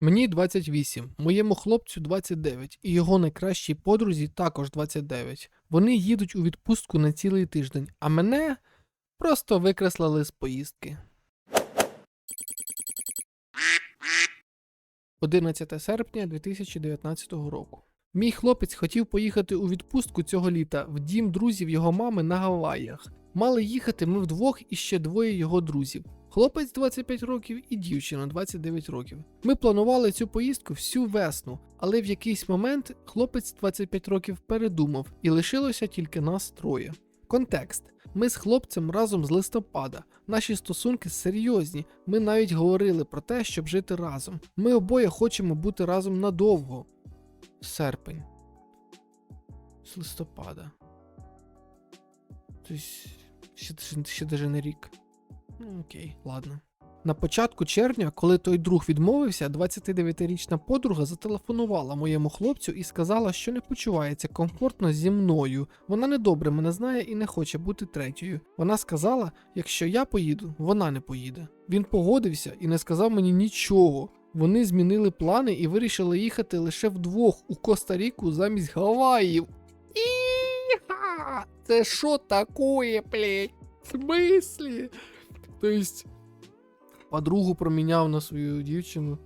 Мені 28, моєму хлопцю 29, і його найкращій подрузі також 29. Вони їдуть у відпустку на цілий тиждень, а мене просто викреслили з поїздки. 11 серпня 2019 року. Мій хлопець хотів поїхати у відпустку цього літа в дім друзів його мами на Гаваях. Мали їхати ми вдвох і ще двоє його друзів. Хлопець 25 років і дівчина 29 років. Ми планували цю поїздку всю весну, але в якийсь момент хлопець 25 років передумав і лишилося тільки нас троє. Контекст. Ми з хлопцем разом з листопада. Наші стосунки серйозні. Ми навіть говорили про те, щоб жити разом. Ми обоє хочемо бути разом надовго. Серпень. З листопада. Тобто, ще, ще, ще даже не рік. Ну, окей, ладно. На початку червня, коли той друг відмовився, 29-річна подруга зателефонувала моєму хлопцю і сказала, що не почувається комфортно зі мною. Вона недобре мене знає і не хоче бути третьою. Вона сказала, якщо я поїду, вона не поїде. Він погодився і не сказав мені нічого. Вони змінили плани і вирішили їхати лише вдвох у Коста-Ріку замість Гаваїв. Іха! Це такое, блядь? В смислі? Тобто, подругу проміняв на свою дівчину.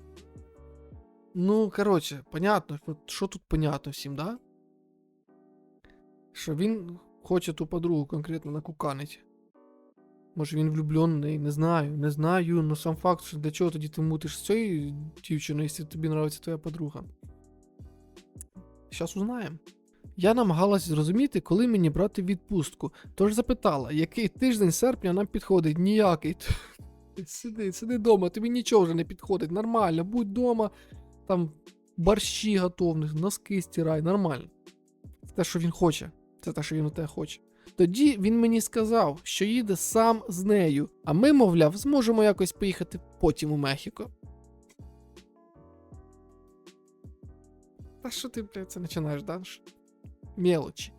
Ну, коротше, понятно, що, що тут понятно всім, да? Що він хоче ту подругу конкретно накуканить. Може він влюблений, не знаю, не знаю, ну сам факт, що для чого тоді ти мутиш з цією дівчиною, якщо тобі нравиться твоя подруга. Щас узнаємо. Я намагалась зрозуміти, коли мені брати відпустку, тож запитала, який тиждень серпня нам підходить ніякий. Сиди, сиди вдома, тобі нічого вже не підходить, нормально, будь вдома, там борщі готовних, носки стирай, нормально. Це те, що він хоче, це те, що він у тебе хоче. Тоді він мені сказав, що їде сам з нею, а ми, мовляв, зможемо якось поїхати потім у Мехіко. Та що ти, блядь, це починаєш, да? Мелочі.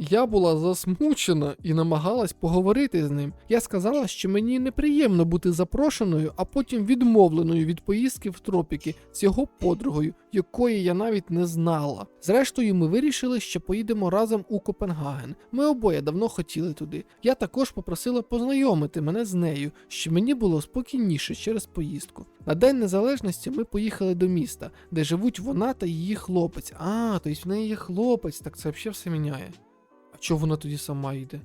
Я була засмучена і намагалась поговорити з ним. Я сказала, що мені неприємно бути запрошеною, а потім відмовленою від поїздки в тропіки з його подругою, якої я навіть не знала. Зрештою, ми вирішили, що поїдемо разом у Копенгаген. Ми обоє давно хотіли туди. Я також попросила познайомити мене з нею, щоб мені було спокійніше через поїздку. На День Незалежності ми поїхали до міста, де живуть вона та її хлопець. А, тобто в неї є хлопець, так це взагалі все міняє. Чого вона тоді сама йде?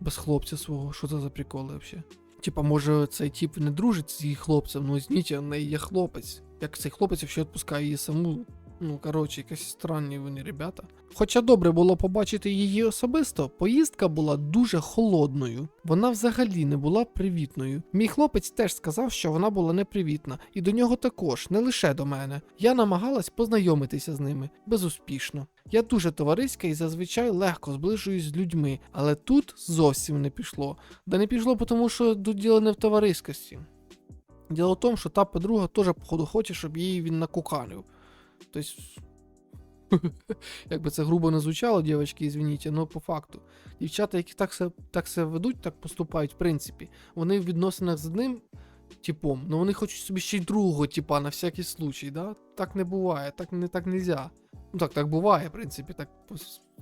Без хлопця свого, що це за приколи взагалі? Типа, може, цей тип не дружить з її хлопцем, ну зніть, в неї є хлопець. Як цей хлопець ще відпускає її саму. Ну, коротше, якісь странні вони ребята. Хоча добре було побачити її особисто, поїздка була дуже холодною. Вона взагалі не була привітною. Мій хлопець теж сказав, що вона була непривітна, і до нього також, не лише до мене. Я намагалась познайомитися з ними безуспішно. Я дуже товариська і зазвичай легко зближуюсь з людьми, але тут зовсім не пішло. Да не пішло, тому що тут діло не в товариськості. Діло в тому, що та подруга теж, походу, хоче, щоб її він накуканив. Тобто, як це грубо не звучало, дівчатки, извините, але по факту. Дівчата, які так се, так се ведуть, так поступають, в принципі, вони в відносинах з одним типом, але вони хочуть собі ще й другого типа на всякий случай, да? Так не буває, так не так нельзя. Ну так, так буває, в принципі, так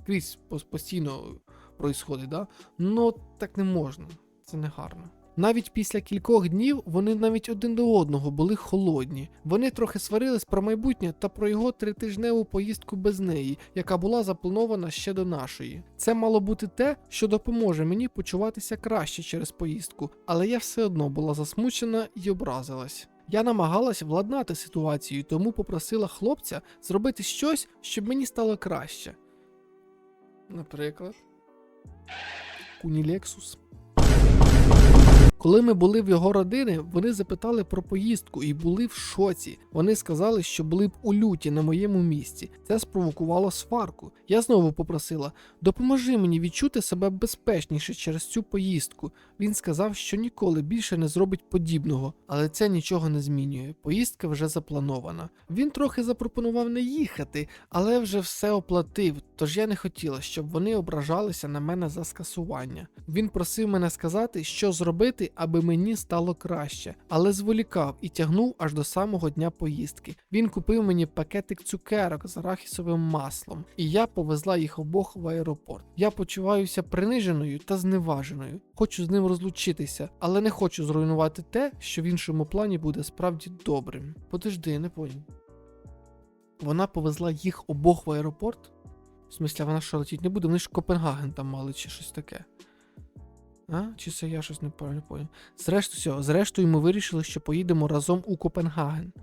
скрізь постійно происходить, да? Но так не можна, це не гарно. Навіть після кількох днів вони навіть один до одного були холодні. Вони трохи сварились про майбутнє та про його тритижневу поїздку без неї, яка була запланована ще до нашої. Це мало бути те, що допоможе мені почуватися краще через поїздку, але я все одно була засмучена і образилась. Я намагалась владнати ситуацію, тому попросила хлопця зробити щось, щоб мені стало краще. Наприклад, Кунілексус. Коли ми були в його родини, вони запитали про поїздку і були в шоці. Вони сказали, що були б у люті на моєму місці. Це спровокувало сварку. Я знову попросила: допоможи мені відчути себе безпечніше через цю поїздку. Він сказав, що ніколи більше не зробить подібного, але це нічого не змінює. Поїздка вже запланована. Він трохи запропонував не їхати, але вже все оплатив, тож я не хотіла, щоб вони ображалися на мене за скасування. Він просив мене сказати, що зробити, аби мені стало краще, але зволікав і тягнув аж до самого дня поїздки. Він купив мені пакетик цукерок з арахісовим маслом, і я повезла їх обох в аеропорт. Я почуваюся приниженою та зневаженою. Хочу з ним розлучитися, але не хочу зруйнувати те, що в іншому плані буде справді добрим. Подожди, не поняв. Вона повезла їх обох в аеропорт? В смислі, вона що летіть не буде? Вони ж Копенгаген там мали чи щось таке. А? Чи це я щось неправильно поняв? Зрештою, зрештою, ми вирішили, що поїдемо разом у Копенгаген.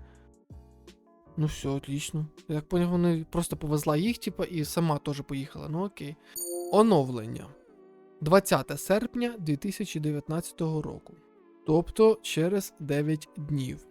Ну все, отлично. Я так поняв, вони просто повезла їх, типа, і сама теж поїхала. Ну окей. Оновлення. 20 серпня 2019 року. Тобто через 9 днів.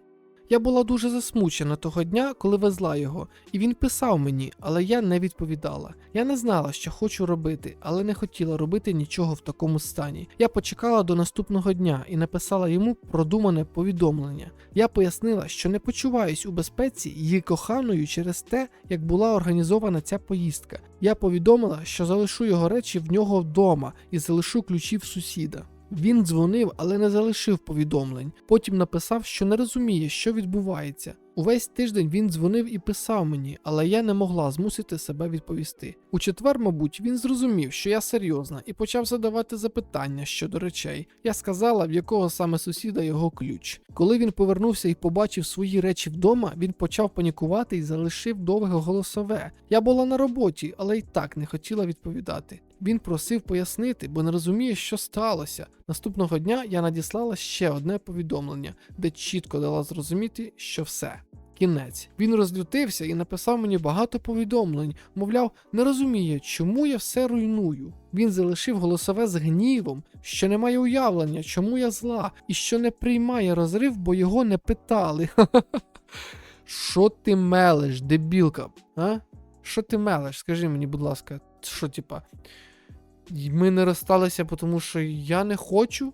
Я була дуже засмучена того дня, коли везла його, і він писав мені, але я не відповідала. Я не знала, що хочу робити, але не хотіла робити нічого в такому стані. Я почекала до наступного дня і написала йому продумане повідомлення. Я пояснила, що не почуваюсь у безпеці її коханою через те, як була організована ця поїздка. Я повідомила, що залишу його речі в нього вдома і залишу ключі в сусіда. Він дзвонив, але не залишив повідомлень. Потім написав, що не розуміє, що відбувається. Увесь тиждень він дзвонив і писав мені, але я не могла змусити себе відповісти. У четвер, мабуть, він зрозумів, що я серйозна, і почав задавати запитання щодо речей. Я сказала, в якого саме сусіда його ключ. Коли він повернувся і побачив свої речі вдома, він почав панікувати і залишив довге голосове. Я була на роботі, але й так не хотіла відповідати. Він просив пояснити, бо не розуміє, що сталося. Наступного дня я надіслала ще одне повідомлення, де чітко дала зрозуміти, що все. Кінець. Він розлютився і написав мені багато повідомлень, мовляв, не розуміє, чому я все руйную. Він залишив голосове з гнівом, що не має уявлення, чому я зла, і що не приймає розрив, бо його не питали. Що ти мелеш, дебілка? А? Що ти мелеш? Скажи мені, будь ласка, що, типа, ми не розсталися, тому що я не хочу?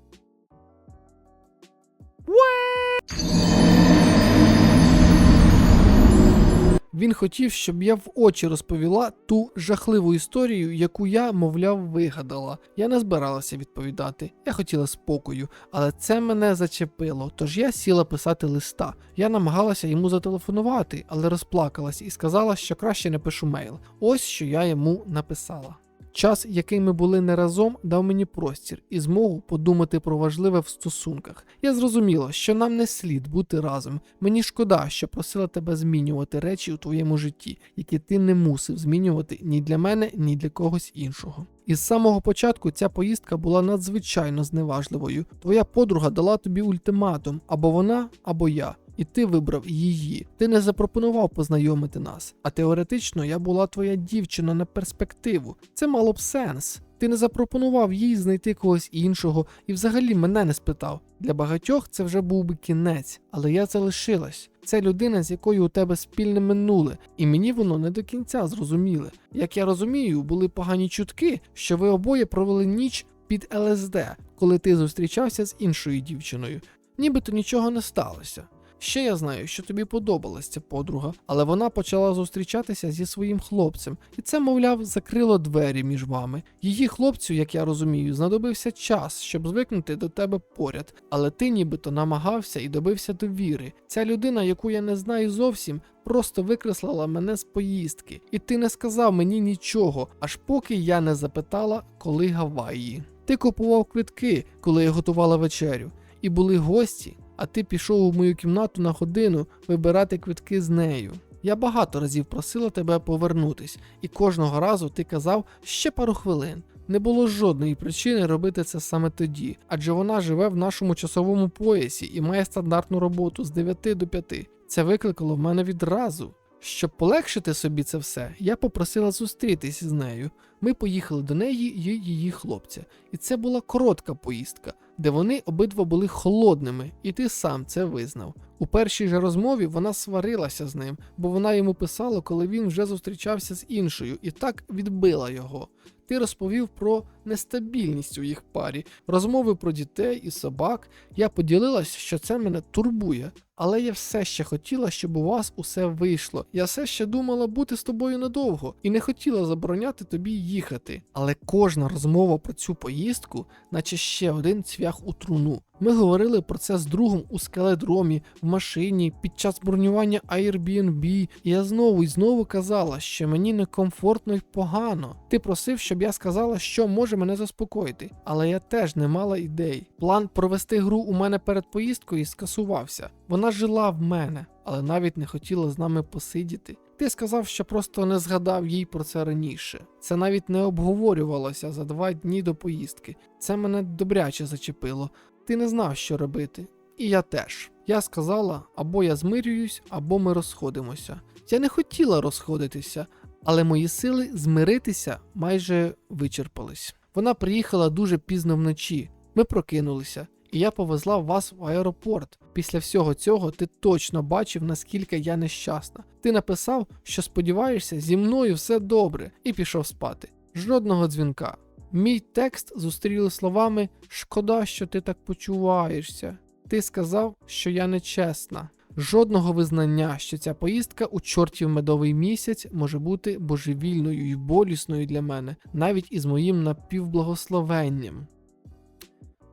Він хотів, щоб я в очі розповіла ту жахливу історію, яку я, мовляв, вигадала. Я не збиралася відповідати. Я хотіла спокою, але це мене зачепило. Тож я сіла писати листа. Я намагалася йому зателефонувати, але розплакалась і сказала, що краще не пишу мейл. Ось що я йому написала. Час, який ми були не разом, дав мені простір і змогу подумати про важливе в стосунках. Я зрозуміла, що нам не слід бути разом. Мені шкода, що просила тебе змінювати речі у твоєму житті, які ти не мусив змінювати ні для мене, ні для когось іншого. Із самого початку ця поїздка була надзвичайно зневажливою. Твоя подруга дала тобі ультиматум або вона, або я. І ти вибрав її. Ти не запропонував познайомити нас. А теоретично я була твоя дівчина на перспективу. Це мало б сенс. Ти не запропонував їй знайти когось іншого і взагалі мене не спитав. Для багатьох це вже був би кінець, але я залишилась. Це людина, з якою у тебе спільне минуле, і мені воно не до кінця зрозуміле. Як я розумію, були погані чутки, що ви обоє провели ніч під ЛСД, коли ти зустрічався з іншою дівчиною. Нібито нічого не сталося. Ще я знаю, що тобі подобалась ця подруга, але вона почала зустрічатися зі своїм хлопцем, і це, мовляв, закрило двері між вами. Її хлопцю, як я розумію, знадобився час, щоб звикнути до тебе поряд, але ти нібито намагався і добився довіри. Ця людина, яку я не знаю зовсім, просто викреслила мене з поїздки, і ти не сказав мені нічого, аж поки я не запитала, коли Гаваї. Ти купував квитки, коли я готувала вечерю, і були гості а ти пішов у мою кімнату на годину вибирати квитки з нею. Я багато разів просила тебе повернутись, і кожного разу ти казав ще пару хвилин. Не було жодної причини робити це саме тоді, адже вона живе в нашому часовому поясі і має стандартну роботу з 9 до 5. Це викликало в мене відразу. Щоб полегшити собі це все, я попросила зустрітись з нею. Ми поїхали до неї і її хлопця. І це була коротка поїздка, де вони обидва були холодними, і ти сам це визнав. У першій же розмові вона сварилася з ним, бо вона йому писала, коли він вже зустрічався з іншою, і так відбила його. Ти розповів про нестабільність у їх парі, розмови про дітей і собак. Я поділилась, що це мене турбує, Але я все ще хотіла, щоб у вас усе вийшло. Я все ще думала бути з тобою надовго і не хотіла забороняти тобі їхати. Але кожна розмова про цю поїздку, наче ще один цвях у труну. Ми говорили про це з другом у скеледромі, в машині, під час бронювання Airbnb, і я знову і знову казала, що мені некомфортно і погано. Ти просив, щоб я сказала, що може мене заспокоїти, але я теж не мала ідей. План провести гру у мене перед поїздкою скасувався. Вона жила в мене, але навіть не хотіла з нами посидіти. Ти сказав, що просто не згадав їй про це раніше. Це навіть не обговорювалося за два дні до поїздки. Це мене добряче зачепило. Ти не знав, що робити. І я теж. Я сказала, або я змирююсь, або ми розходимося. Я не хотіла розходитися, але мої сили змиритися майже вичерпались. Вона приїхала дуже пізно вночі. Ми прокинулися, і я повезла вас в аеропорт. Після всього цього ти точно бачив, наскільки я нещасна. Ти написав, що сподіваєшся, зі мною все добре, і пішов спати. Жодного дзвінка. Мій текст зустріли словами Шкода, що ти так почуваєшся. Ти сказав, що я нечесна. Жодного визнання, що ця поїздка у чортів медовий місяць може бути божевільною і болісною для мене, навіть із моїм напівблагословенням.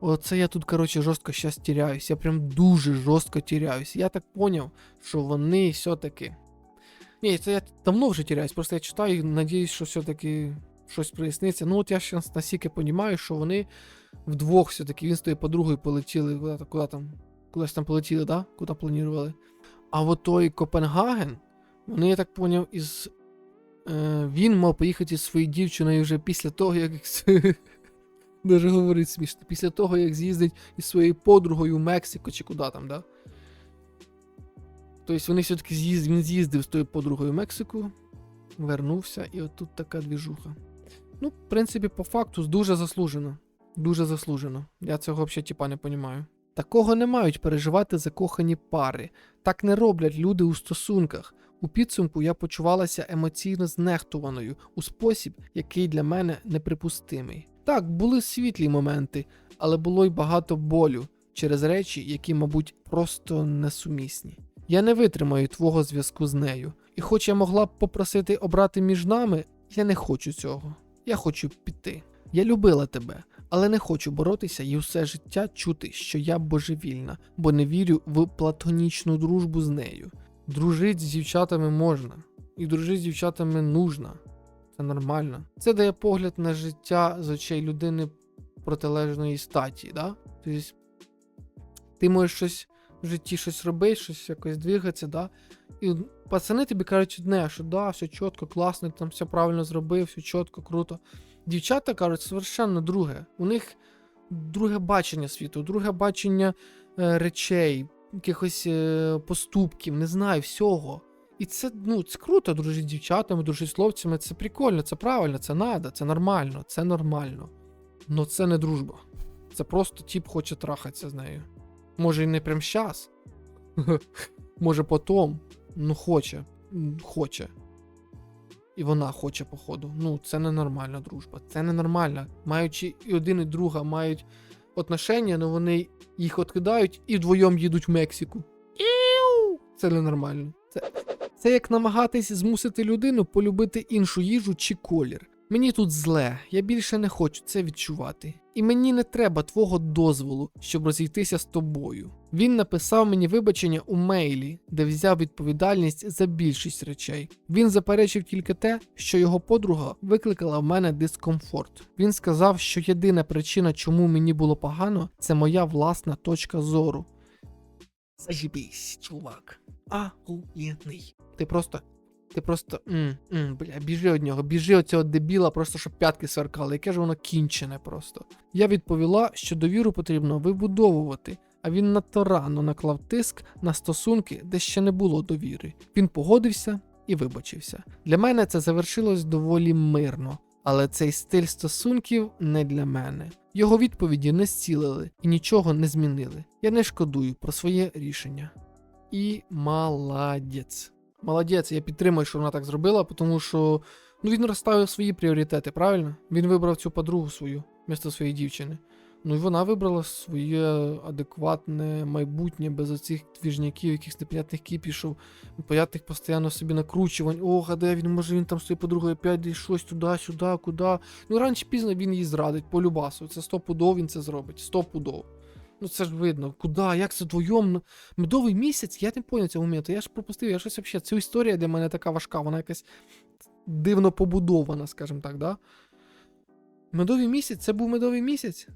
Оце я тут, коротше, жорстко щас тіряюсь. Я прям дуже жорстко тіряюсь. Я так поняв, що вони все-таки. Ні, це я давно вже тіряюсь, просто я читаю і надіюсь, що все-таки щось проясниться. Ну, от я ще настільки розумію, що вони вдвох все-таки він з тою подругою полетіли куди, куди там. Кудись там полетіли, да? Куди планували. А от той Копенгаген, вони, я так поняв, із. Е, він мав поїхати зі своєю дівчиною вже після того, як. Даже говорить смішно. Після того, як з'їздить із своєю подругою в Мексику чи куди там, да? Тобто вони все-таки з'їзд... він з'їздив з тою подругою в Мексику, вернувся, і отут така двіжуха. Ну, в принципі, по факту дуже заслужено. Дуже заслужено. Я цього взагалі типа не розумію. Такого не мають переживати закохані пари. Так не роблять люди у стосунках. У підсумку я почувалася емоційно знехтуваною у спосіб, який для мене неприпустимий. Так, були світлі моменти, але було й багато болю через речі, які, мабуть, просто несумісні. Я не витримаю твого зв'язку з нею, і хоч я могла б попросити обрати між нами, я не хочу цього. Я хочу піти. Я любила тебе, але не хочу боротися і усе життя чути, що я божевільна, бо не вірю в платонічну дружбу з нею. Дружить з дівчатами можна, і дружити з дівчатами нужно. Це нормально. Це дає погляд на життя з очей людини протилежної статі, да? Тобто ти можеш щось в житті щось робити, щось якось двигатися, да? І пацани тобі кажуть одне, що да, все чітко, класно, ти там все правильно зробив, все чітко, круто. Дівчата кажуть совершенно друге. У них друге бачення світу, друге бачення е, речей, якихось е, поступків, не знаю, всього. І це, ну, це круто, дружити з дівчатами, дружити з хлопцями, це прикольно, це правильно, це надо, це нормально, це нормально. Но це не дружба. Це просто тіп хоче трахатися з нею. Може, і не прям щас. Може, потом. Ну, хоче. Хоче. І вона хоче, походу. Ну, це ненормальна дружба. Це ненормально. Маючи і один, і друга мають отношення, але вони їх відкидають і вдвоєм їдуть в Мексику. Це ненормально. Це, це як намагатись змусити людину полюбити іншу їжу чи колір. Мені тут зле, я більше не хочу це відчувати. І мені не треба твого дозволу, щоб розійтися з тобою. Він написав мені вибачення у мейлі, де взяв відповідальність за більшість речей. Він заперечив тільки те, що його подруга викликала в мене дискомфорт. Він сказав, що єдина причина, чому мені було погано, це моя власна точка зору. Заєбись, чувак. Ахуєнний. Ти просто. Ти просто. М, м, бля, біжи від нього, біжи від цього дебіла, просто щоб п'ятки сверкали, яке ж воно кінчене просто. Я відповіла, що довіру потрібно вибудовувати, а він надто рано наклав тиск на стосунки, де ще не було довіри. Він погодився і вибачився. Для мене це завершилось доволі мирно, але цей стиль стосунків не для мене. Його відповіді не зцілили і нічого не змінили. Я не шкодую про своє рішення. І молодець. Молодець, я підтримую, що вона так зробила, тому що ну, він розставив свої пріоритети, правильно? Він вибрав цю подругу свою місто своєї дівчини. Ну і вона вибрала своє адекватне майбутнє без оцих двіжняків, якихось непонятних кіпішів, непонятних постійно собі накручувань. О, гадає, він може він там своєю подругою опять десь щось туди, сюди, куди. Ну раніше пізно він її зрадить по любасу. Це стопудов він це зробить. Стопудов. Ну це ж видно, куди, як це вдвоєм. Ну, Медовий місяць, я не поняв цього моменту. Я ж пропустив, я щось взагалі. Ця історія для мене така важка, вона якась дивно побудована, скажімо так, да? Медовий місяць це був медовий місяць.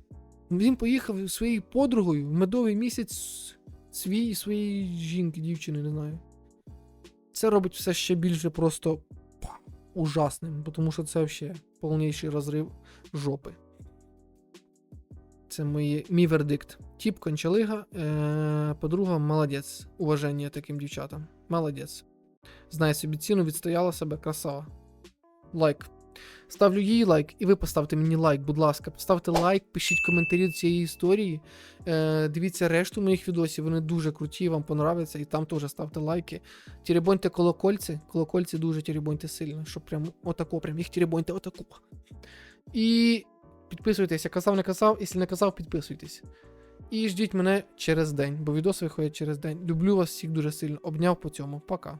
Він поїхав своєю подругою в медовий місяць свій своєї жінки, дівчини, не знаю. Це робить все ще більше просто ужасним, тому що це взагалі повніший розрив жопи. Це мої, мій вердикт. Тіп кончалига, е, подруга молодець. Уваження таким дівчатам. Молодець. Знає собі ціну, відстояла себе, красава. Лайк. Ставлю їй лайк, і ви поставте мені лайк, будь ласка. Поставте лайк, пишіть коментарі до цієї історії. Е, дивіться решту моїх відосів, вони дуже круті, вам понравляться, і там теж ставте лайки. Тіребоньте колокольці. Колокольці дуже тіребоньте сильно, щоб прям отако, прям їх тіребоньте отако. І підписуйтесь, я казав, не казав, якщо не казав, підписуйтесь. І ждіть мене через день, бо відоси виходять через день. Люблю вас всіх дуже сильно. Обняв по цьому. Пока.